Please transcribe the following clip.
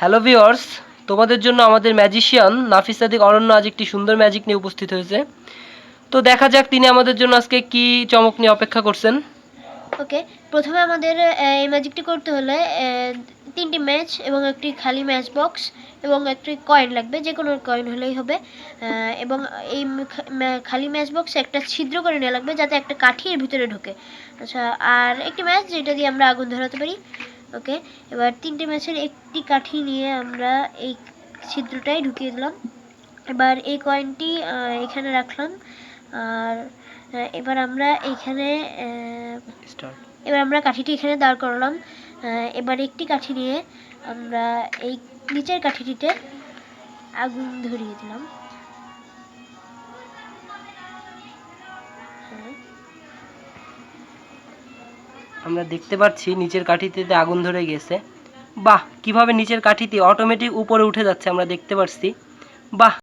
Hello viewers তোমাদের জন্য আমাদের ম্যাজিশিয়ান নাফিস সাদিক অরণ্য আজ একটি সুন্দর ম্যাজিক নিয়ে উপস্থিত হয়েছে। তো দেখা যাক তিনি আমাদের জন্য আজকে কি চমক নিয়ে অপেক্ষা করছেন। ওকে প্রথমে আমাদের এই ম্যাজিকটি করতে হলে তিনটি ম্যাচ এবং একটি খালি ম্যাচ বক্স এবং একটি কয়েন লাগবে যে কোনো কয়েন হলেই হবে। এবং এই খালি ম্যাচ বক্সে একটা ছিদ্র করে নেওয়া লাগবে, যাতে একটা কাঠি এর ভিতরে ঢোকে। আচ্ছা আর একটি ম্যাচ যেটা দিয়ে আমরা আগুন ধরাতে পারি। ওকে এবার তিনটে ম্যাচের একটি কাঠি নিয়ে আমরা এই ছিদ্রটাই ঢুকিয়ে দিলাম। এবার এই কয়েনটি এখানে রাখলাম। আর এবার আমরা এইখানে এবার আমরা কাঠিটি এখানে দাঁড় করালাম। এবার একটি কাঠি নিয়ে আমরা এই নিচের কাঠিটিতে আগুন ধরিয়ে দিলাম। আমরা দেখতে পাচ্ছি নিচের কাঠিতে আগুন ধরে গেছে। বাহ, কীভাবে নিচের কাঠিটি অটোমেটিক উপরে উঠে যাচ্ছে আমরা দেখতে পাচ্ছি। বাহ।